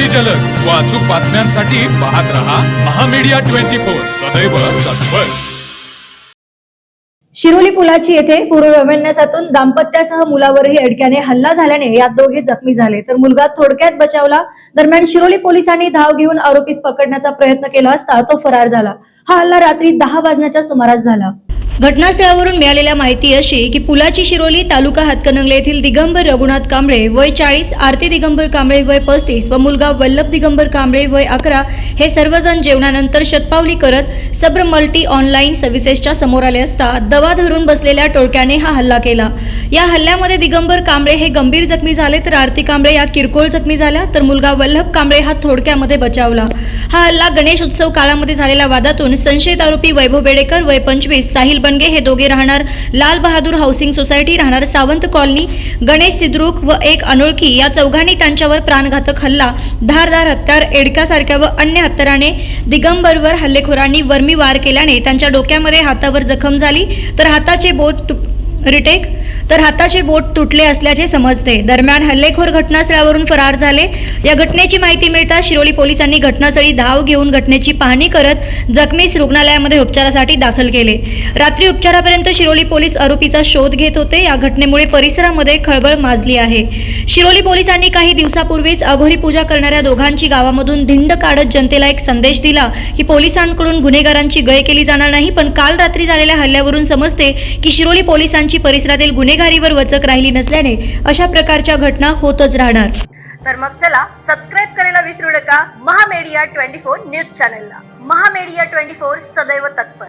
अति जलद. व अचूक बातम्यांसाठी पाहत रहा महामीडिया ट्वेंटी फोर. सदैव तत्पर. शिरोली पुलाची येथे पूर्वव्यवन्यासातून दाम्पत्यासह मुलावरही अडक्याने हल्ला झाल्याने यात दोघे जखमी झाले. तर मुलगा थोडक्यात बचावला. दरम्यान शिरोली पोलिसांनी धाव घेऊन आरोपीस पकडण्याचा प्रयत्न केला असता तो फरार झाला. हा हल्ला रात्री दहा वाजण्याच्या सुमारास झाला. घटनास्थळावरून मिळालेल्या माहिती अशी की पुलाची शिरोली तालुका हातकणंगले येथील दिगंबर रघुनाथ कांबळे वय चाळीस आरती दिगंबर कांबळे वय पस्तीस व मुलगा वल्लभ दिगंबर कांबळे वय अकरा हे सर्वजण जेवणानंतर शतपावली करत सब्र मल्टी ऑनलाईन सर्व्हिसेसच्या समोर आले असता दवा धरून बसलेल्या टोळक्याने हा हल्ला केला. या हल्ल्यामध्ये दिगंबर कांबळे हे गंभीर जखमी झाले तर आरती कांबळे या किरकोळ जखमी झाल्या तर मुलगा वल्लभ कांबळे हा थोडक्यामध्ये बचावला. हा हल्ला गणेश उत्सव काळामध्ये झालेल्या वादातून संशयित आरोपी वैभव बेडेकर वय पंचवीस साहिल बनगे हे दोघे राहणार लाल बहादूर हाऊसिंग सोसायटी राहणार सावंत कॉलनी गणेश सिद्रुक व एक अनोळखी. या चौघांनी त्यांच्यावर प्राणघातक हल्ला धारदार हत्यार एडकासारख्या व अन्य हत्याराने दिगंबरवर हल्लेखोरांनी वर्मी वार केल्याने त्यांच्या डोक्यामध्ये हातावर जखम झाली. तर हाताचे बोट तु- रिटेक? तर हाताचे बोट तुटले असल्याचे समजते. दरम्यान हल्लेखोर घटनास्थळावरून फरार झाले. या घटनेची माहिती मिळताच शिरोली पोलिसांनी घटनास्थळी धाव घेऊन घटनेची पाहणी करत जखमीस रुग्णालयामध्ये उपचारासाठी दाखल केले. रात्री उपचारापर्यंत शिरोली पोलीस आरोपीचा शोध घेत होते. या घटनेमुळे परिसरामध्ये खळबळ माजली आहे. शिरोली पोलिसांनी काही दिवसापूर्वीच अघोरी पूजा करणाऱ्या दोघांची गावामधून धिंड काढत जनतेला एक संदेश दिला की पोलिसांकडून गुन्हेगारांची गय केली जाणार नाही पण काल रात्री झालेल्या हल्ल्यावरून समजते की शिरोली पोलिसांची परिसरातील गुन्हेगारीवर वचक राहिली नसल्याने अशा प्रकारच्या घटना होतच राहणार. तर मग चला सबस्क्राईब करायला विसरू नका. महामेडिया ट्वेंटी फोर न्यूज चॅनलला. महामेडिया ट्वेंटी फोर सदैव तत्पर.